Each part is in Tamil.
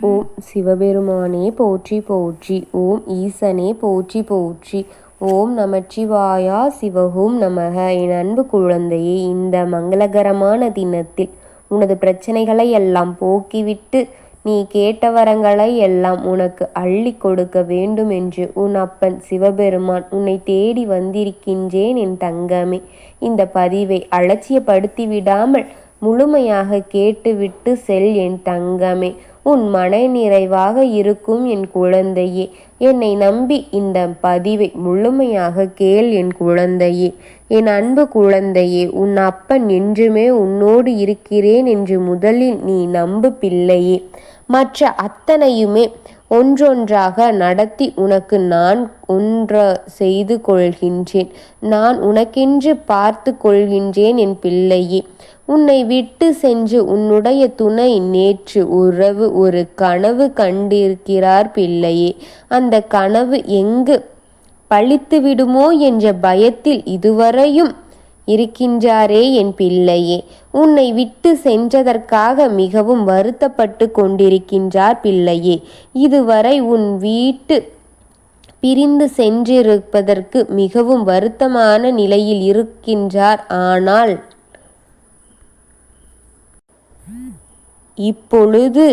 ஓம் சிவபெருமானே போற்றி போற்றி ஓம் ஈசனே போற்றி போற்றி ஓம் நமச்சிவாயா சிவஹோம் நமக. என் அன்பு குழந்தையே இந்த மங்களகரமான தினத்தில் உனது பிரச்சனைகளை எல்லாம் போக்கிவிட்டு நீ கேட்ட வரங்களை எல்லாம் உனக்கு அள்ளி கொடுக்க வேண்டும் என்று உன் அப்பன் சிவபெருமான் உன்னை தேடி வந்திருக்கின்றேன் என் தங்கமே. இந்த பதிவை அலட்சியப்படுத்தி விடாமல் முழுமையாக கேட்டுவிட்டு செல் என் தங்கமே. உன் மன நிறைவாக இருக்கும் என் குழந்தையே. என்னை நம்பி இந்த பதிவை முழுமையாக கேள் என் குழந்தையே. என் அன்பு குழந்தையே உன் அப்பன் என்றுமே உன்னோடு இருக்கிறேன் என்று முதலில் நீ நம்பு பிள்ளையே. மற்ற அத்தனையுமே ஒன்றொன்றாக நடத்தி உனக்கு நான் ஒன்ற செய்து கொள்கின்றேன். நான் உனக்கென்று பார்த்து கொள்கின்றேன் என் பிள்ளையே. உன்னை விட்டு சென்று உன்னுடைய துணை நேற்று உறவு ஒரு கனவு கண்டிருக்கிறார் பிள்ளையே. அந்த கனவு எங்கு பழித்து விடுமோ என்ற பயத்தில் இதுவரையும் இருக்கின்றாரே என் பிள்ளையே உன்னை விட்டு சென்றதற்காக மிகவும் வருத்தப்பட்டு கொண்டிருக்கின்றார் பிள்ளையே. இதுவரை உன் வீட்டு பிரிந்து சென்றிருப்பதற்கு மிகவும் வருத்தமான நிலையில் இருக்கின்றார். ஆனால் இப்பொழுது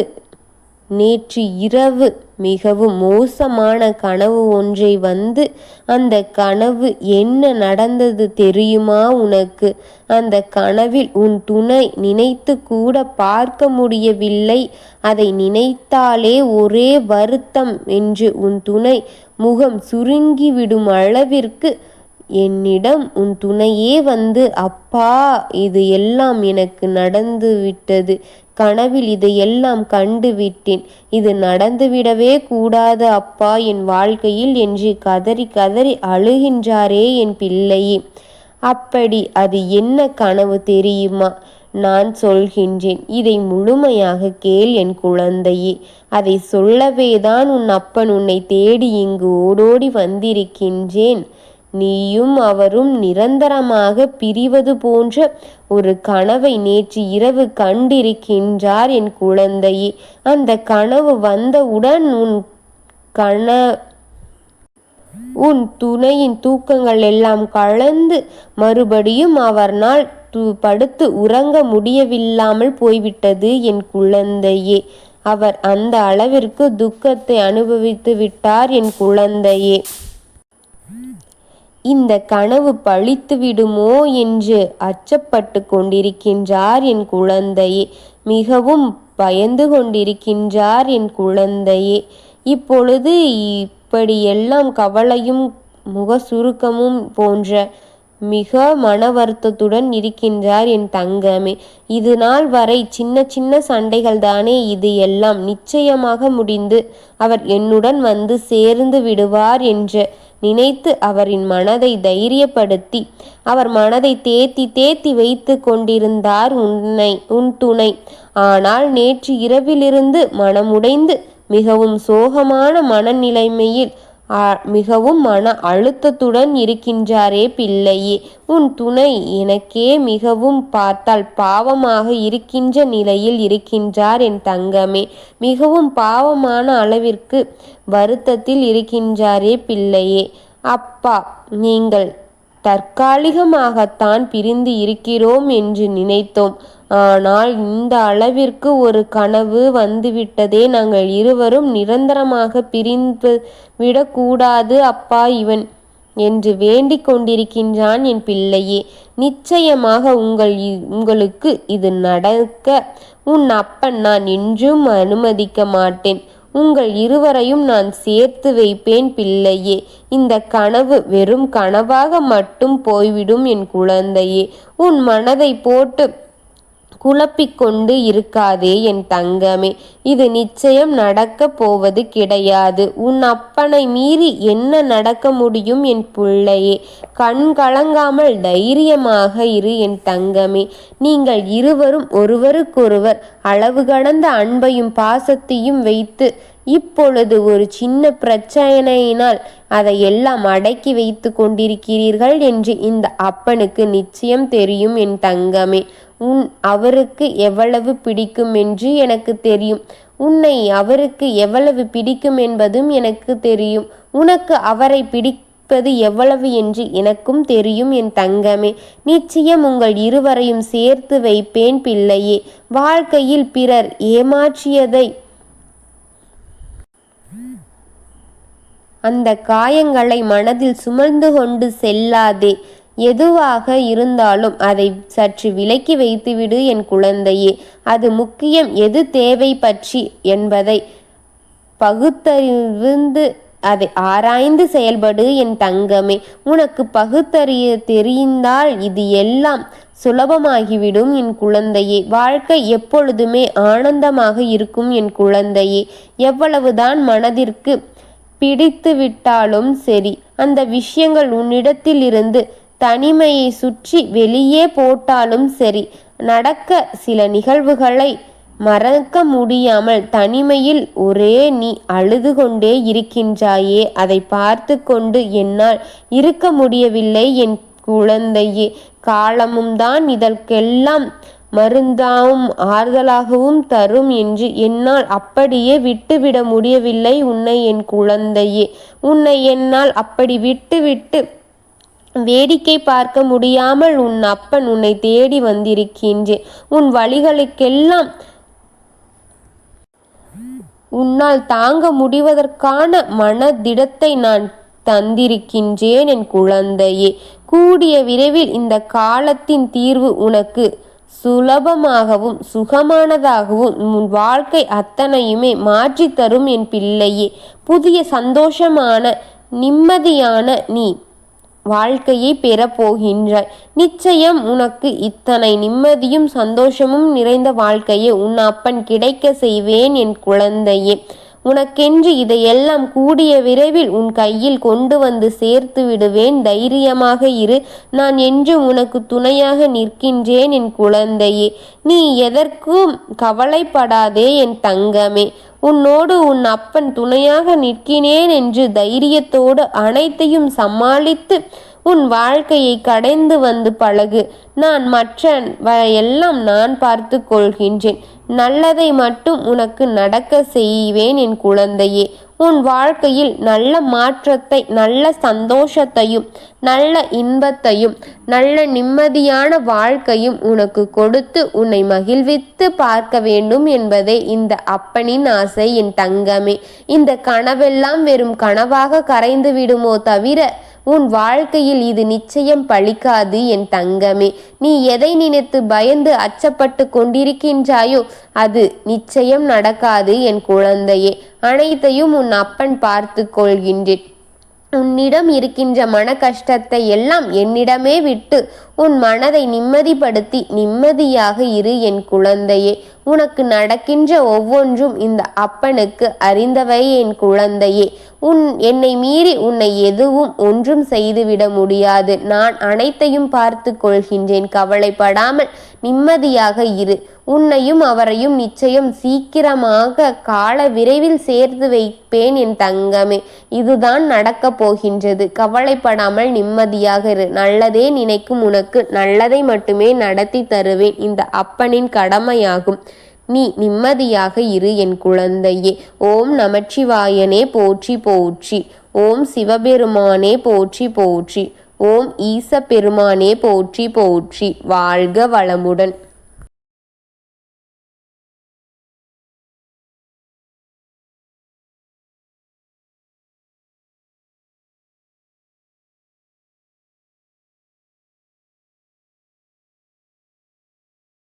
நேற்று இரவு மிகவும் மோசமான கனவு ஒன்றை வந்து அந்த கனவு என்ன நடந்தது தெரியுமா உனக்கு? அந்த கனவில் உன் துணை நினைத்து கூட பார்க்க முடியவில்லை. அதை நினைத்தாலே ஒரே வருத்தம் என்று உன் துணை முகம் சுருங்கிவிடும் அளவிற்கு என்னிடம் உன் துணையே வந்து அப்பா இது எல்லாம் எனக்கு நடந்து விட்டது கனவில் இதையெல்லாம் கண்டு விட்டேன். இது நடந்துவிடவே கூடாது அப்பா என் வாழ்க்கையில் என்று கதறி கதறி அழுகின்றாரே என் பிள்ளையே. அப்படி அது என்ன கனவு தெரியுமா? நான் சொல்கின்றேன். இதை முழுமையாக கேள் என் குழந்தையே. அதை சொல்லவேதான் உன் அப்பன் உன்னை தேடி இங்கு ஓடோடி வந்திருக்கின்றேன். நீயும் அவரும் நிரந்தரமாக பிரிவது போன்ற ஒரு கனவை நேற்று இரவு கண்டிருக்கின்றார் என் குழந்தையே. அந்த கனவு வந்தவுடன் உன் கன உன் துணையின் தூக்கங்கள் எல்லாம் கலந்து மறுபடியும் அவர்னால் படுத்து உறங்க முடியவில்லாமல் போய்விட்டது என் குழந்தையே. அவர் அந்த அளவிற்கு துக்கத்தை அனுபவித்து விட்டார் என் குழந்தையே. இந்த கனவு பழித்து விடுமோ என்று அச்சப்பட்டு கொண்டிருக்கின்றார் என் குழந்தையே. மிகவும் பயந்து கொண்டிருக்கின்றார் என் குழந்தையே. இப்பொழுது இப்படியெல்லாம் கவலையும் முக சுருக்கமும் போன்ற மிக மன வருத்தத்துடன் இருக்கின்றார் என் தங்கமே. இது நாள் வரை சின்ன சின்ன சண்டைகள் தானே இது எல்லாம். நிச்சயமாக முடிந்து அவர் என்னுடன் வந்து சேர்ந்து விடுவார் என்ற நினைத்து அவரின் மனதை தைரியப்படுத்தி அவர் மனதை தேத்தி தேத்தி வைத்து கொண்டிருந்தார் உன்னை உன் துணை. ஆனால் நேற்று இரவிலிருந்து மனமுடைந்து மிகவும் சோகமான மனநிலைமையில் மிகவும் மன அழுத்தத்துடன் இருக்கின்றாரே பிள்ளையே உன் துணை எனக்கே மிகவும் பார்த்தால் பாவமாக இருக்கின்ற நிலையில் இருக்கின்றார் என் தங்கமே. மிகவும் பாவமான அளவிற்கு வருத்தத்தில் இருக்கின்றாரே பிள்ளையே. அப்பா நீங்கள் தற்காலிகமாகத்தான் பிரிந்து இருக்கிறோம் என்று நினைத்தோம். ஆனால் இந்த அளவிற்கு ஒரு கனவு வந்துவிட்டதே. நாங்கள் இருவரும் நிரந்தரமாக பிரிந்து விடக்கூடாது அப்பா இவன் என்று வேண்டிக் கொண்டிருக்கின்றான் என் பிள்ளையே. நிச்சயமாக உங்கள் உங்களுக்கு இது நடக்க உன் அப்பன் நான் என்றும் அனுமதிக்க மாட்டேன். உங்கள் இருவரையும் நான் சேர்த்து வைப்பேன் பிள்ளையே. இந்த கனவு வெறும் கனவாக மட்டும் போய்விடும் என் குழந்தையே. உன் மனதை போட்டு குழப்பிக்கொண்டு இருக்காதே என் தங்கமே. இது நிச்சயம் நடக்கப் போவது கிடையாது. உன் அப்பனை மீறி என்ன நடக்க முடியும் என் பிள்ளையே? கண் கலங்காமல் தைரியமாக இரு என் தங்கமே. நீங்கள் இருவரும் ஒருவருக்கொருவர் அளவு கடந்த அன்பையும் பாசத்தையும் வைத்து இப்பொழுது ஒரு சின்ன பிரச்சனையினால் அதை எல்லாம் அடக்கி வைத்து கொண்டிருக்கிறீர்கள் என்று இந்த அப்பனுக்கு நிச்சயம் தெரியும் என் தங்கமே. உன் அவருக்கு எவ்வளவு பிடிக்கும் என்று எனக்கு தெரியும். உன்னை அவருக்கு எவ்வளவு பிடிக்கும் என்பதும் எனக்கு தெரியும். உனக்கு அவரை பிடிப்பது எவ்வளவு என்று எனக்கும் தெரியும் என் தங்கமே. நிச்சயம் உங்கள் இருவரையும் சேர்த்து வைப்பேன் பிள்ளையே. வாழ்க்கையில் பிறர் ஏமாற்றியதை அந்த காயங்களை மனதில் சுமந்து கொண்டு செல்லாதே. எதுவாக இருந்தாலும் அதை சற்று விலக்கி வைத்துவிடு என் குழந்தையே. அது முக்கியம் எது தேவை பற்றி என்பதை பகுத்தறிந்து அதை ஆராய்ந்து செயல்படு என் தங்கமே. உனக்கு பகுத்தறிய தெரிந்தால் இது எல்லாம் சுலபமாகிவிடும் என் குழந்தையே. வாழ்க்கை எப்பொழுதுமே ஆனந்தமாக இருக்கும் என் குழந்தையே. எவ்வளவுதான் மனதிற்கு பிடித்து விட்டாலும் சரி. அந்த விஷயங்கள் உன்னிடத்தில் இருந்து தனிமையை சுற்றி வெளியே போட்டாலும் சரி. நடக்க சில நிகழ்வுகளை மறக்க முடியாமல் தனிமையில் ஒரே நீ அழுது கொண்டே இருக்கின்றாயே. அதை பார்த்து கொண்டு என்னால் இருக்க முடியவில்லை. என் குழந்தையே காலமும் தான் இதற்கெல்லாம் மருந்தாவும் ஆறுதலாகவும் தரும் என்று என்னால் அப்படியே விட்டுவிட முடியவில்லை. உன்னை என் குழந்தையே உன்னை என்னால் அப்படி விட்டுவிட்டு வேடிக்கை பார்க்க முடியாமல் உன் அப்பன் உன்னை தேடி வந்திருக்கின்றேன். உன் வழிகளுக்கெல்லாம் உன்னால் தாங்க முடிவதற்கான மனதிடத்தை நான் தந்திருக்கின்றேன் என் குழந்தையே. கூடிய விரைவில் இந்த காலத்தின் தீர்வு உனக்கு சுலபமாகவும் சுகமானதாகவும் உன் வாழ்க்கை அத்தனையுமே மாற்றி தரும் என் பிள்ளையே. புதிய சந்தோஷமான நிம்மதியான நீ வாழ்க்கையை பெறப்போகின்றாய் நிச்சயம் உனக்கு இத்தனை நிம்மதியும் சந்தோஷமும் நிறைந்த வாழ்க்கையை உன் அப்பன் கிடைக்க செய்வேன் என் குழந்தையே. உனக்கென்று இதையெல்லாம் கூடிய விரைவில் உன் கையில் கொண்டு வந்து சேர்த்து விடுவேன். தைரியமாக இரு. நான் என்றும் உனக்கு துணையாக நிற்கின்றேன் என் குழந்தையே. நீ எதற்கும் கவலைப்படாதே என் தங்கமே. உன்னோடு உன் அப்பன் துணையாக நிற்கினேன் என்று தைரியத்தோடு அனைத்தையும் சமாளித்து உன் வாழ்க்கையை கடைந்து வந்து பழகு. நான் மற்ற எல்லாம் நான் பார்த்து கொள்கின்றேன். நல்லதை மட்டும் உனக்கு நடக்க செய்வேன் என் குழந்தையே. உன் வாழ்க்கையில் நல்ல மாற்றத்தை நல்ல சந்தோஷத்தையும் நல்ல இன்பத்தையும் நல்ல நிம்மதியான வாழ்க்கையும் உனக்கு கொடுத்து உன்னை மகிழ்வித்து பார்க்க வேண்டும் என்பதே இந்த அப்பனின் ஆசை என் தங்கமே. இந்த கனவெல்லாம் வெறும் கனவாக கரைந்து விடுமோ தவிர உன் வாழ்க்கையில் இது நிச்சயம் பழிக்காது என் தங்கமே. நீ எதை நினைத்து பயந்து அச்சப்பட்டு கொண்டிருக்கின்றாயோ அது நிச்சயம் நடக்காது என் குழந்தையே. அனைத்தையும் உன் அப்பன் பார்த்து கொள்கின்றேன். உன்னிடம் இருக்கின்ற மன கஷ்டத்தை எல்லாம் என்னிடமே விட்டு உன் மனதை நிம்மதிப்படுத்தி நிம்மதியாக இரு என் குழந்தையே. உனக்கு நடக்கின்ற ஒவ்வொன்றும் இந்த அப்பனுக்கு அறிந்தவை என் குழந்தையே. உன் என்னை மீறி உன்னை எதுவும் ஒன்றும் செய்துவிட முடியாது. நான் அனைத்தையும் பார்த்து கொள்கின்றேன். கவலைப்படாமல் நிம்மதியாக இரு. உன்னையும் அவரையும் நிச்சயம் சீக்கிரமாக கால விரைவில் சேர்த்து வைப்பேன் என் தங்கமே. இதுதான் நடக்கப் போகின்றது. கவலைப்படாமல் நிம்மதியாக இரு. நல்லதே நினைக்கும் உனக்கு. நல்லதை மட்டுமே நடத்தி தருவேன். இந்த அப்பனின் கடமையாகும். நீ நிம்மதியாக இரு என் குழந்தையே. ஓம் நமச்சிவாயனே போற்றி போற்றி. ஓம் சிவபெருமானே போற்றி போற்றி. ஓம் ஈச பெருமானே போற்றி போற்றி. வாழ்க வளமுடன்.